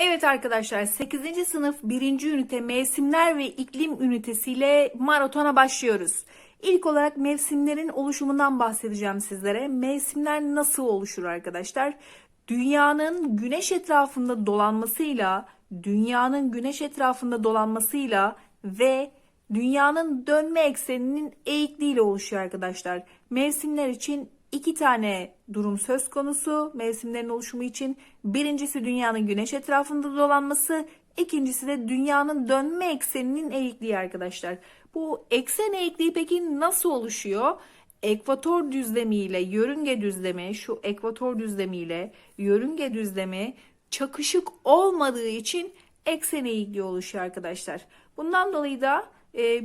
Evet arkadaşlar 8. sınıf 1. ünite mevsimler ve iklim ünitesiyle maratona başlıyoruz. İlk olarak mevsimlerin oluşumundan bahsedeceğim sizlere. Mevsimler nasıl oluşur arkadaşlar? Dünyanın güneş etrafında dolanmasıyla, dünyanın güneş etrafında dolanmasıyla ve dünyanın dönme ekseninin eğikliğiyle oluşuyor arkadaşlar. Mevsimler için iki tane durum söz konusu mevsimlerin oluşumu için. Birincisi dünyanın güneş etrafında dolanması, ikincisi de dünyanın dönme ekseninin eğikliği arkadaşlar. Bu eksen eğikliği peki nasıl oluşuyor? Ekvator düzlemi ile yörünge düzlemi, şu ekvator düzlemi ile yörünge düzlemi çakışık olmadığı için eksen eğikliği oluşuyor arkadaşlar. Bundan dolayı da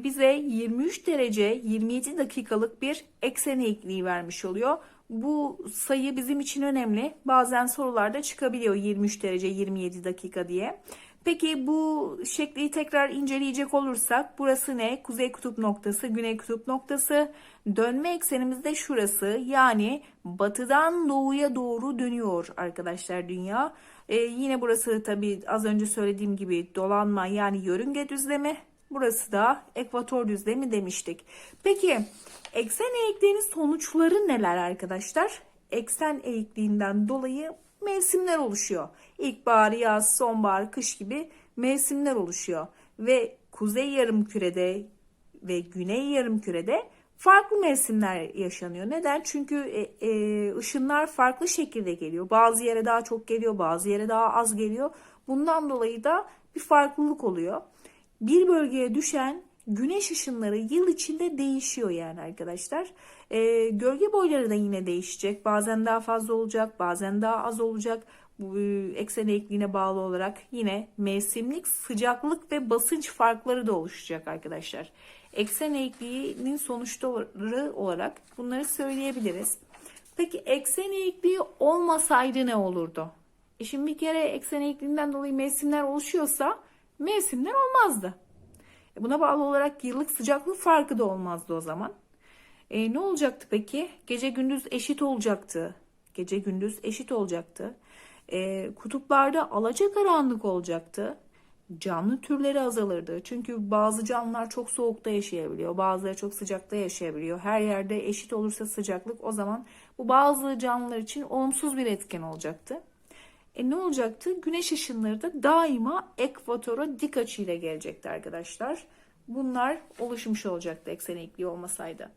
bize 23 derece 27 dakikalık bir eksen eğikliği vermiş oluyor. Bu sayı bizim için önemli. Bazen sorularda çıkabiliyor 23 derece 27 dakika diye. Peki bu şekli tekrar inceleyecek olursak burası ne? Kuzey kutup noktası, güney kutup noktası. Dönme eksenimiz de şurası. Yani batıdan doğuya doğru dönüyor arkadaşlar dünya. Ee, yine burası tabii az önce söylediğim gibi dolanma yani yörünge düzlemi. Burası da ekvator düzlemi demiştik. Peki eksen eğikliğinin sonuçları neler arkadaşlar? Eksen eğikliğinden dolayı mevsimler oluşuyor. İlkbahar, yaz, sonbahar, kış gibi mevsimler oluşuyor. Ve kuzey yarımkürede ve güney yarımkürede farklı mevsimler yaşanıyor. Neden? Çünkü e, e, ışınlar farklı şekilde geliyor. Bazı yere daha çok geliyor, bazı yere daha az geliyor. Bundan dolayı da bir farklılık oluyor bir bölgeye düşen güneş ışınları yıl içinde değişiyor yani arkadaşlar. Ee, gölge boyları da yine değişecek. Bazen daha fazla olacak, bazen daha az olacak. Bu e, eksen eğikliğine bağlı olarak yine mevsimlik sıcaklık ve basınç farkları da oluşacak arkadaşlar. Eksen eğikliğinin sonuçları olarak bunları söyleyebiliriz. Peki eksen eğikliği olmasaydı ne olurdu? E şimdi bir kere eksen eğikliğinden dolayı mevsimler oluşuyorsa mevsimler olmazdı. Buna bağlı olarak yıllık sıcaklık farkı da olmazdı o zaman. E, ne olacaktı peki? Gece gündüz eşit olacaktı. Gece gündüz eşit olacaktı. E, kutuplarda alacakaranlık olacaktı. Canlı türleri azalırdı. Çünkü bazı canlılar çok soğukta yaşayabiliyor. Bazıları çok sıcakta yaşayabiliyor. Her yerde eşit olursa sıcaklık o zaman bu bazı canlılar için olumsuz bir etken olacaktı. E ne olacaktı? Güneş ışınları da daima ekvatora dik açıyla gelecekti arkadaşlar. Bunlar oluşmuş olacaktı eksen eğikliği olmasaydı.